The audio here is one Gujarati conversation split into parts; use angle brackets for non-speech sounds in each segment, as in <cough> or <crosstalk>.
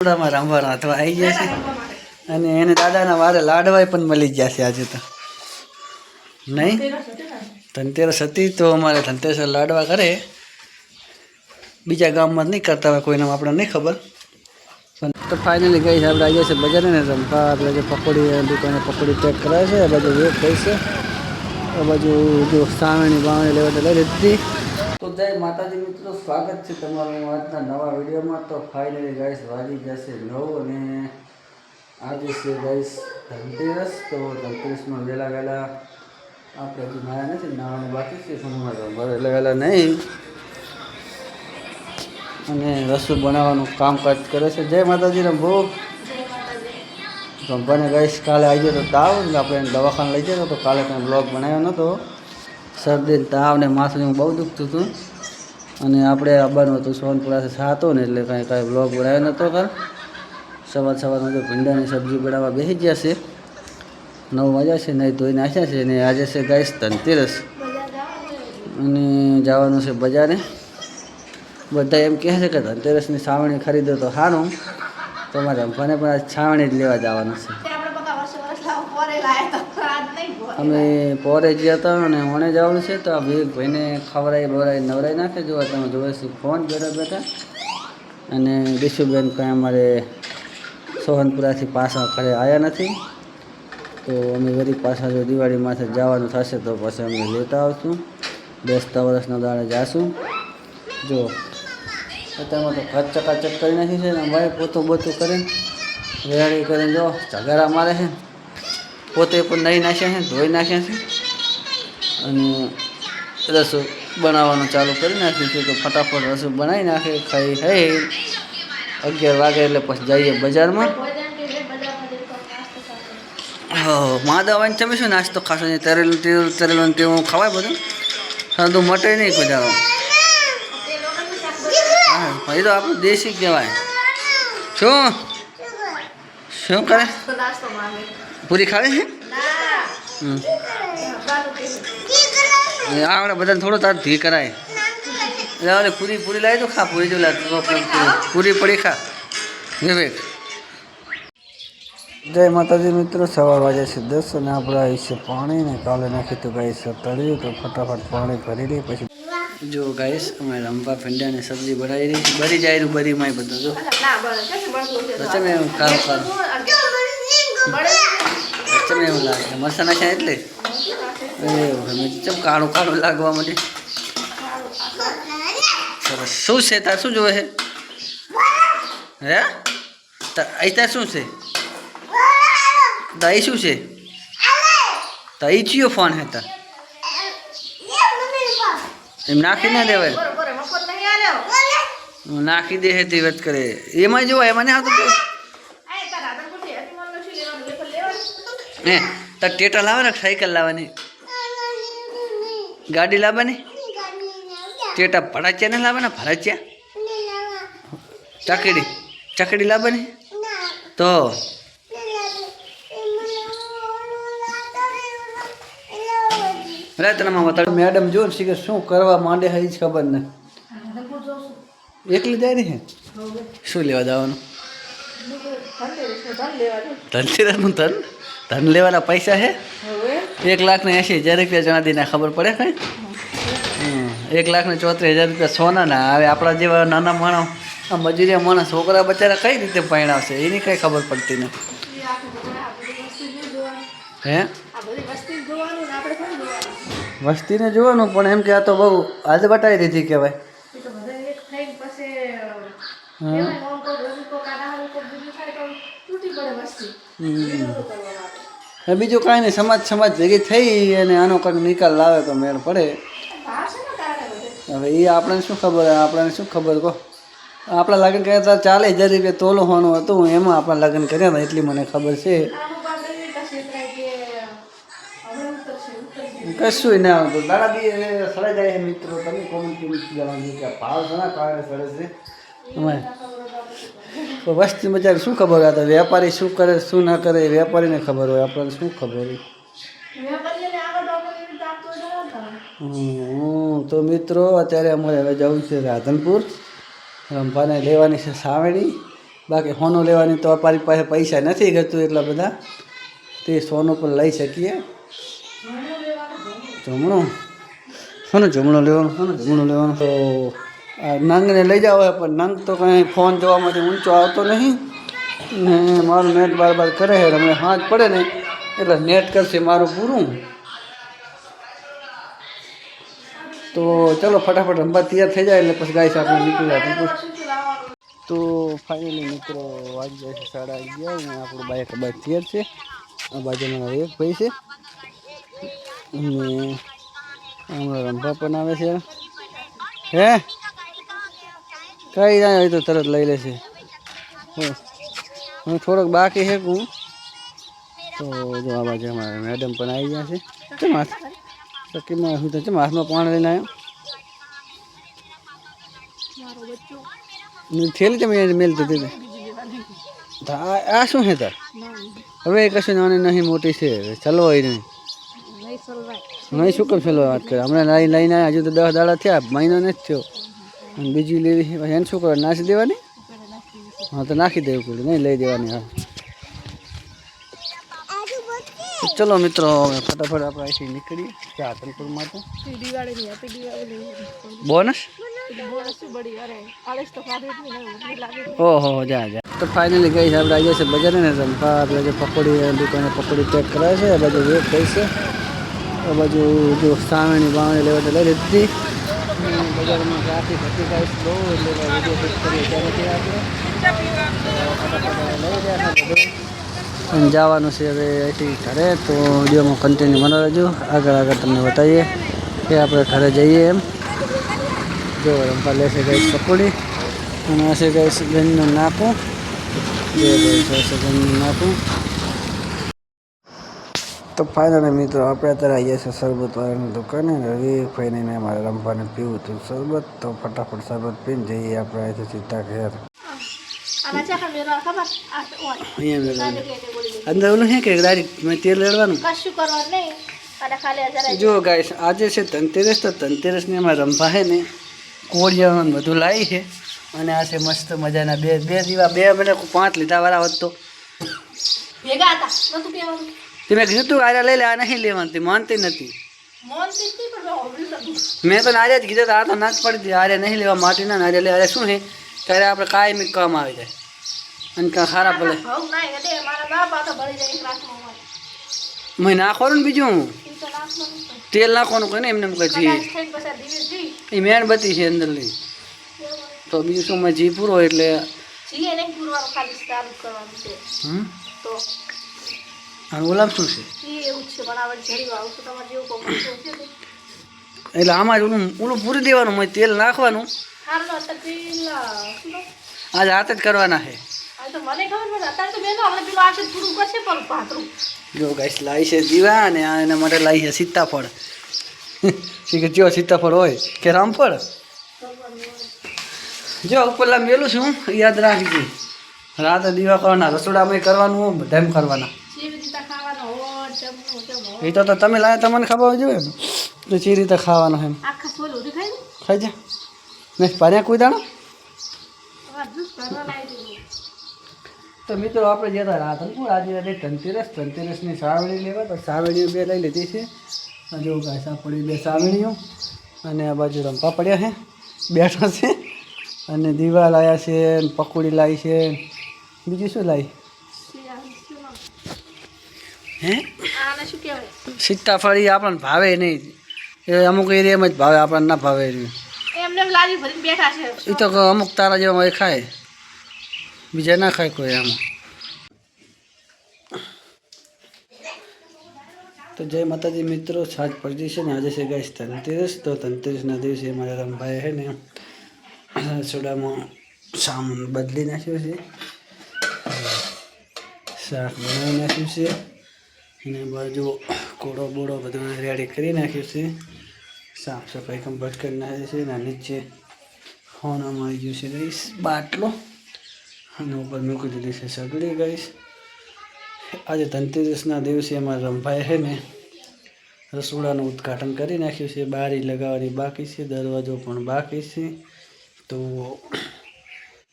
થોડામાં રાંભા રાંધવા આવી ગયા છે. અને એને દાદાના વારે લાડવાય પણ મળી ગયા છે આજે તો. નહીં? ધનતેરસ હતી તો અમારે ધનતેરસ લાડવા કરે બીજા ગામમાં નહીં કરતા હોય કોઈને આપણે નહીં ખબર. પણ તો ફાઇનલી ગઈ આપણે આવી છે બજારે ને રમવા આપણે જે પકોડી દુકાને પકોડી પેક કરાવે છે, આ બાજુ વેટ થઈ છે. આ બાજુ જો સાવણી બાવણી લેવા લઈ લીધી. જય માતાજી મિત્રો, સ્વાગત છે તમારું આજના નવા વિડીયોમાં. તો ફાઇનલી ગાઈસ વાગી જશે નવ અને આજે છે ગાઈસ ધનતેરસ. તો ધનતેરસમાં વહેલા વહેલા આપણે હજી નાયા નથી, નાવાનું બાકી છે સમયમાં વહેલા વહેલા નહીં. અને રસોઈ બનાવવાનું કામકાજ કરે છે. જય માતાજી રંભો રંભાને ગાઈસ કાલે આવી ગયો તો તાવ આપણે દવાખાને લઈ જાય તો કાલે કંઈ બ્લોગ બનાવ્યો નહોતો શરદી તાવ ને માથું બહુ દુખતું હતું. અને આપણે આવવાનું હતું સોનપુરા સાતો ને એટલે કાંઈ કાંઈ બ્લોગ બનાવ્યો નહોતો કર સવાર સવારમાં તો ભીંડાની સબ્જી બનાવવા બેસી ગયા છે. નવ વાગ્યા છે નહીં ધોઈ નાખ્યા છે ને આજે છે ગાઈસ ધનતેરસ. અને જવાનું છે બજારે. બધા એમ કહે છે કે ધનતેરસની છાવણી ખરીદો તો સારું તો મારે રમવાને પણ આજ છાવણી જ લેવા જવાનું છે. અમે પોરે ગયા હતા અને હોણે જવાનું છે તો આ ભાઈને ખવડાવી બવરાઈ નવરાઈ નાખે. જોવા તમે જોવે છે, ફોન બેઠા બેઠા. અને દિશુબેન કંઈ અમારે સોહનપુરાથી પાછા ઘરે આવ્યા નથી. તો અમે વરી પાછા જો દિવાળી માથે જવાનું થશે તો પછી અમે લેતા આવશું. બેસતા વર્ષના દાડે જાશું. જો, અત્યારમાં તો ઘર ચકાચક કરી નાખી છે ને ભાઈ પોતું બોતું કરીને. રેડી કરીને જો ઝઘડા મારે છે. પોતે પણ નહીં નાખ્યા છે, ધોઈ નાખ્યા છે. અને રસોઈ બનાવવાનું ચાલુ કરી નાખ્યું છે તો ફટાફટ રસોઈ બનાવી નાખે, ખાઈ ખાઈ. અગિયાર વાગે એટલે પછી જઈએ બજારમાં. હો માધવ તમે શું નાસ્તો ખાશો? ને તરેલું તેરું તરેલું તેવું ખવાય બધું? સાદું મટે નહીં કોઈ દાડો હા એ તો આપણું દેશી કહેવાય. શું? શું કરે? પૂરી ખાવે. એ આવડે બધાને થોડો તાર ધી કરાય. અરે પૂરી પૂરી લાવી તો ખા પૂરી જો પૂરી પડી ખા. વિવેક જય માતાજી મિત્રો સવાર વાગે છે દસ અને આપણે આવી છે પાણી ને કાલે નાખી તો ગાય છે તળ્યું તો ફટાફટ પાણી ભરી લઈએ પછી. જો ગાઈશ અમે રંભા ભીંડાની સબ્જી બનાવી રહી ભરી બરી જાય રહ્યું બરીમાંય બધું જો. છે ને એવું કામ છે એવું લાગે? મરસા નાખ્યા એટલે? એવું ગમે ચમ કાળું કાળું લાગવા માટે સરસ. શું છે? તાર શું જોવે છે? હે? અહીં તાર શું છે? તો અહીં શું છે? અહીં ચિયો ફોન હે તાર. એમ નાખી ના દેવાય. નાખી દે હે તે વાત કરે. એમાં જોવા એમાં નહીં આવતું તો હે તો ટેટા લાવે ને સાયકલ લાવવાની? ગાડી લાવવાની? ટેટા ભરાચ્યા ને લાવવાના ભરાચ્યા ચકડી ચકડી લાવવાની? તો રે તને મામા તારે મેડમ જો ને કે શું કરવા માંડે એ જ ખબર ને એકલી જાય ને શું લેવા જવાનું? ધનસિરાનું ધન? ધન લેવાના પૈસા છે એક લાખ ને એંશી હજાર રૂપિયા જણા દીના ખબર પડે કઈ હમ, એક લાખ ને ચોત્રીસ હજાર રૂપિયા સોનાના. હવે આપણા જેવા નાના માણસ આ મજૂરિયા માણસ છોકરા બચારા કઈ રીતે પરણાવશે? એની કઈ ખબર પડતી નથી. હે? વસ્તીને જોવાનું પણ એમ કે આ તો બહુ આજ બટાઈ દીધી કહેવાય. હમ. બીજું કાંઈ નહીં, સમાજ સમાજ ભેગી થઈ અને આનો કંઈક નિકાલ લાવે તો મેળ પડે. હવે એ આપણને શું ખબર, આપણને શું ખબર કહો. આપણા લગ્ન કર્યા હતા ચાલે હજાર રૂપિયા તોલો હોવાનું હતું, એમાં આપણા લગ્ન કર્યા હતા એટલી મને ખબર છે. કશું ના આવતું દાદાજી સડે જાય મિત્રો, તમે કોમેન્ટ ભાવ ના કારણે સડે છે તો વસ્તી બજાર શું ખબર હતા વેપારી શું કરે શું ના કરે વેપારીને ખબર હોય. આપણને શું ખબર હોય? હમ, તો મિત્રો અત્યારે અમારે હવે જવું છે રાધનપુર. રંભાને લેવાની છે સાવણી. બાકી સોનું લેવાની તો અમારી પાસે પૈસા નથી ગતું એટલા બધા. તે સોનું પણ લઈ શકીએ. જમણું શું જમણું? લેવાનું? શું જમણું લેવાનું? તો આ નંગને લઈ જાવ પણ નંગ તો કંઈ ફોન જોવામાંથી ઊંચો આવતો નહીં. ને મારું નેટ બાર બાર કરે છે હમણાં હાથ પડે ને એટલે નેટ કરશે મારું પૂરું. તો ચલો ફટાફટ રમવા તૈયાર થઈ જાય એટલે પછી ગાય આપણે નીકળી જાય તો ફાઇનલી મિત્રો વાગી જાય છે સાડા અગિયાર ને આપણું બાઈક બાઈક તૈયાર છે. આ બાજુમાં એક ભાઈ છે. અને હમણાં રંભા પણ આવે છે. હે? કઈ જાય તો તરત લઈ લેશે. હો. થોડોક બાકી છે હું. તો જો આ બાજુ અમારે મેડમ પણ આવી ગયા છે. કેમ હાથ સકીમાં હું તો કેમ હાથમાં પાણી લઈને આવ્યો. થેલી તમે મેલતી હતી. આ શું છે તાર? હવે કશું નાની નહીં મોટી છે. હવે ચાલો હોય નહીં નહીં શું કેમ ચાલો વાત કરે? હમણાં લઈ લઈને આવ્યા હજુ તો દસ દાડા થયા. મહિનો નથી થયો. અને બીજી લેવી એને શું કરે નાસી દેવાની? હા, તો નાખી દેવું પડે. નહીં લઈ દેવાની, હા. ચલો મિત્રો ફટાફટ આપણે અહીંથી નીકળીએ. ચાતનપુર માટે. બોનસ ઓહો, જા જા. તો ફાઇનલી ગઈ આપણે. આવી જશે બજારે ને રંભા આપણે જે પકોડી દુકાને પકોડી પેક કરાવે છે. આ બાજુ વેટ થઈ છે. આ બાજુ જો સાવણી બાવણી લેવા તો લઈ લીધી. બજારમાં ટ્રાફિક હતી ગાઈસ બહુ એટલે વીડિયો શૂટ કરીએ ત્યારેથી આપણે લઈ રહ્યા બધું. જવાનું છે હવે અહીંથી ઘરે, તો વિડીયોમાં કન્ટિન્યુ મને રહેજો. આગળ આગળ તમને બતાવીએ કે આપણે ઘરે જઈએ એમ. જો, રમવા લેશે ગઈ પકોડી. અને હશે ગઈ ગંજનું નાખું જે ગઈ હશે ગંજનું નાખું તો ફાઇનલી મિત્રો આપણે અત્યારે આવીએ છીએ શરબત વાળાની દુકાને રવિ ને મારા રમવાને પીવું હતું શરબત. તો ફટાફટ શરબત પીને જઈએ આપણે અહીંથી સીધા ઘેર. અંદર ઓલું શું કે ડાયરેક્ટ મેં તેલ રેડવાનું? કશું કરવાનું નહીં. જો ગાઈસ આજે છે ધનતેરસ તો ધનતેરસની એમાં રંભા છે ને કોળિયાનું બધું લાવી છે અને આ છે મસ્ત મજાના બે બે દીવા. બે મને પાંચ લીધા વાળા હોત તો. ભેગા હતા. નતું કહેવાનું તે મેં કીધું તું આરે લઈ લે આ નહીં લેવાનું તે માનતી નથી મોનથી જ નહીં પણ મેં હોભળ્યું નતું મેં તો આરે જ કીધું તો આ તો ના જ પડી હતી આરે નહીં લેવા માટીના ને આરે લે આરે શું છે ત્યારે આપણે કાયમી કામ આવી જાય અને કાં ખારા ભલે ભાવ ના એટલે મારા બાપ આ તો ભરી જાય એક રાખમાં હોય મેં નાખવાનું ને બીજું એ તો નાખવાનું જ નહીં. તેલ નાખવાનું કહે ને એમને એમ કહે કદાચ જી થઈને પછી દિવસ જઈ એ મેણબત્તી છે અંદરની તો બીજું શું મેં જી પૂરો એટલે જીએ નહીં પૂરવાનું ખાલી ચાલુ જ કરવાનું છે હમ તો અને ઓલામ શું છે. એટલે આમાં જ ઓલું ઓલું પૂરી દેવાનું હોય તેલ નાખવાનું. આજે હાથ જ કરવાના છે. જો ગાઈસ લાવી છે દીવા અને એના માટે લાવી છે સીતાફળ. શી સીતાફળ હોય કે રામફળ? જો ઉપરલા મેલું છું યાદ રાખજો. રાતે દીવા કરવાના રસોડામાં કરવાનું બધા કરવાના જેવી રીતે ખાવાનો હોટ જમવું તેમ હોટ. એ તો તમે લાવ્યા તમને ખબર જોઈએ ને તો ચી રીતે ખાવાનું એમ. ખાઈ જા. ને પાર્યા કોઈ દાણો તો મિત્રો આપણે જતા રાધનપુર આજે હતી ધનતેરસ ધનતેરસની સાવણી લેવા તો સાવળીઓ બે લઈ લીધી છે. જો ઘાસા પડી બે સાવણીઓ અને આ બાજુ રંપા પડ્યા છે. બેઠા છે. અને દીવા લાવ્યા છે પકોડી લાવી છે. બીજું શું લાવી? હે? સીતાફળ આપણને ભાવે નહીં. એ અમુક એરિયામાં જ ભાવે આપણને ના ભાવે એ તો અમુક તારા જેવા એ ખાય. બીજા ના ખાય કોઈ આમાં. તો જય માતાજી મિત્રો સાજ પડી છે ને? આજે છે ગાઈસ ધનતેરસ. તો ધનતેરસના દિવસે મારા રમભાઈ છે ને રસોડામાં સામાન બદલી નાખ્યો છે. શાક બનાવી નાખ્યું છે. અને બાજુ કોડો બોડો બધું રેડી કરી નાખ્યો છે. સાફ સફાઈ કમ્પ્લીટ કરી નાખે છે અને નીચે ફોન આવી ગયું છે ગઈશ બાટલો. અને ઉપર મૂકી દીધી છે સગડી ગઈશ આજે ધનતેરસના દિવસે અમારા રંભાઈ છે ને રસોડાનું ઉદ્ઘાટન કરી નાખ્યું છે, બારી લગાવવાની બાકી છે, દરવાજો પણ બાકી છે. તો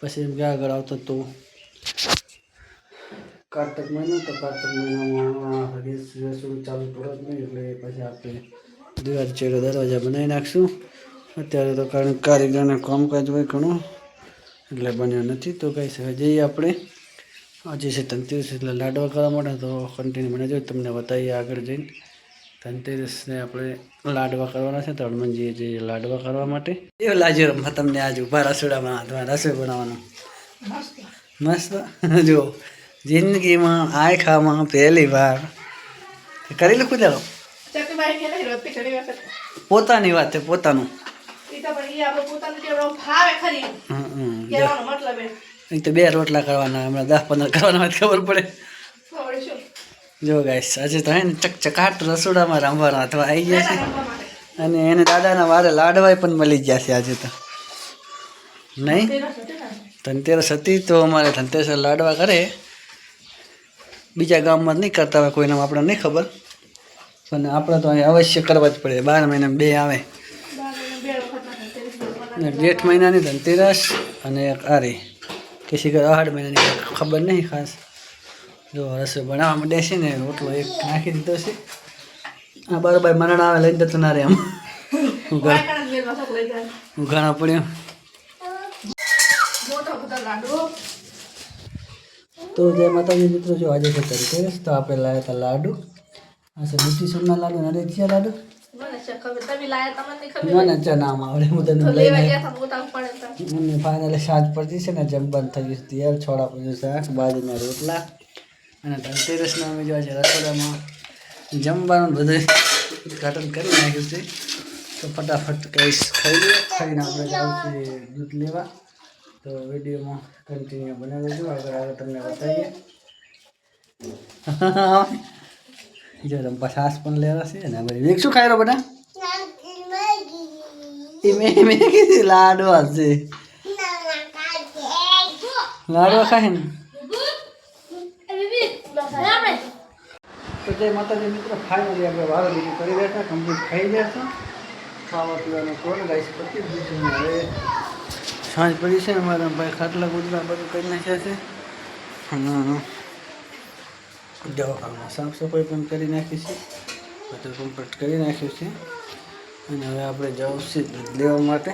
પછી કે આગળ આવતો તો કાર્તક મહિનો તો કાર્તક મહિનામાં ગેસ રસોડું ચાલુ જ નહીં એટલે પછી આપણે દિવાળી ચેડો દરવાજા બનાવી નાખશું. અત્યારે તો કારણ કે કારીગરને કામકાજ હોય ઘણું એટલે બન્યો નથી તો કઈ હવે જઈએ આપણે. આજે છે ધનતેરસ એટલે લાડવા કરવા માટે તો કન્ટિન્યુ મને જો તમને બતાવીએ આગળ જઈને. ધનતેરસને આપણે લાડવા કરવાના છે તો હનુમાનજીએ જઈએ લાડવા કરવા માટે. એ લાગ્યું રમવા તમને આજે ઊભા રસોડામાં રસોઈ બનાવવાનું? મસ્ત. <laughs> જો જિંદગીમાં આય ખામાં પહેલી વાર કરી લખું વખત પોતાની વાત છે, પોતાનું. તો બે રોટલા કરવાના, હમણાં દસ પંદર કરવાના ખબર પડે. જો ગાઈસ આજે તો હે ને ચકચકાટ રસોડામાં રમવાના અથવા આવી ગયા છે. અને એને દાદાના વારે લાડવાય પણ મળી ગયા છે આજે તો. નહીં? ધનતેરસ હતી તો અમારે ધનતેરસ લાડવા કરે બીજા ગામમાં નહીં કરતા હોય કોઈ નામ આપણે નહીં ખબર. અને આપણે તો અહીં અવશ્ય કરવા જ પડે. બાર મહિના બે આવે. જેઠ મહિનાની ધનતેરસ અને એક આરી. કેસી કર આઠ મહિનાની ખબર નહીં ખાસ. જો રસોઈ બનાવવા માંડે છે ને, રોટલો એક નાખી દીધો છે. આ બરાબર મરણ આવે, લઈને જતું ના રે એમ જાય ઘણા પડ્યો. મોટો તો જય માતાજી મિત્રો જો આજે છે ધનતેરસ તો આપણે લાવ્યા હતા લાડુ. હા સર મીઠી સોના લાડુ અને રેચિયા લાડુ. મને છે ખબર તમે લાયા તમને નહીં ખબર મને ચા નામ આવડે હું તને લઈને અને ફાઇનલી સાંજ પડતી છે ને જમવાનું થઈ ગયું તૈયાર છોડા પડ્યું શાક બાજરીના રોટલા. અને ધનતેરસના અમે જો આજે રસોડામાં જમવાનું બધું ઉદઘાટન કરી નાખ્યું છે. તો ફટાફટ કહીશ ખાઈ લઈએ ખાઈને આપણે દૂધ લેવા. તો વિડીયોમાં કન્ટિન્યુ બનાવી દેજો આગળ આગળ તમને બતાવીએ. <laughs> જો રંપા સાસ પણ લેવા છે અને આપણે વેગ શું ખાઈ રહ્યો બધા મેં કીધી, લાડવા છે. લાડવા ખાય ને. તો જય માતાજી મિત્રો ફાઇનલી આપણે વારો બીજું કરી બેઠા કમ્પ્લીટ ખાઈ બેઠા ખાવા પીવાનું કોણ? ગાઈશ પતી ગયું છે. ને સાંજ પડી છે અમારા મારા ભાઈ ખાટલા ગુજરા બધું કરી નાખ્યા છે. અને દવાખાનામાં સાફ સફાઈ પણ કરી નાખી છે. બધું કમ્પ્લીટ કરી નાખ્યું છે. અને હવે આપણે જવું છે દૂધ લેવા માટે.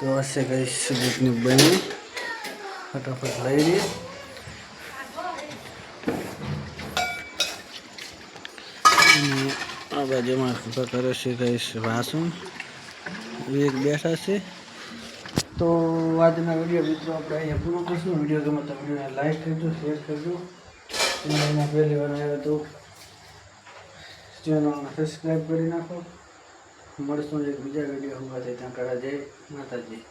તો હશે કહીશ દૂધની બની. ફટાફટ લઈ લઈએ. આ બાજુમાં કરે છે કહીશ વાસણ. એક બેઠા છે. તો આજના વીડિયો મિત્રો આપણે અહીંયા પૂરો કરશું. વીડિયો ગમે તો વિડીયોને લાઈક કરજો શેર કરજો. એમાં પહેલી વાર આવ્યો તો ચેનલને સબસ્ક્રાઈબ કરી નાખો. મળશું એક બીજા વીડિયો હોવાથી ત્યાં કરા જય માતાજી.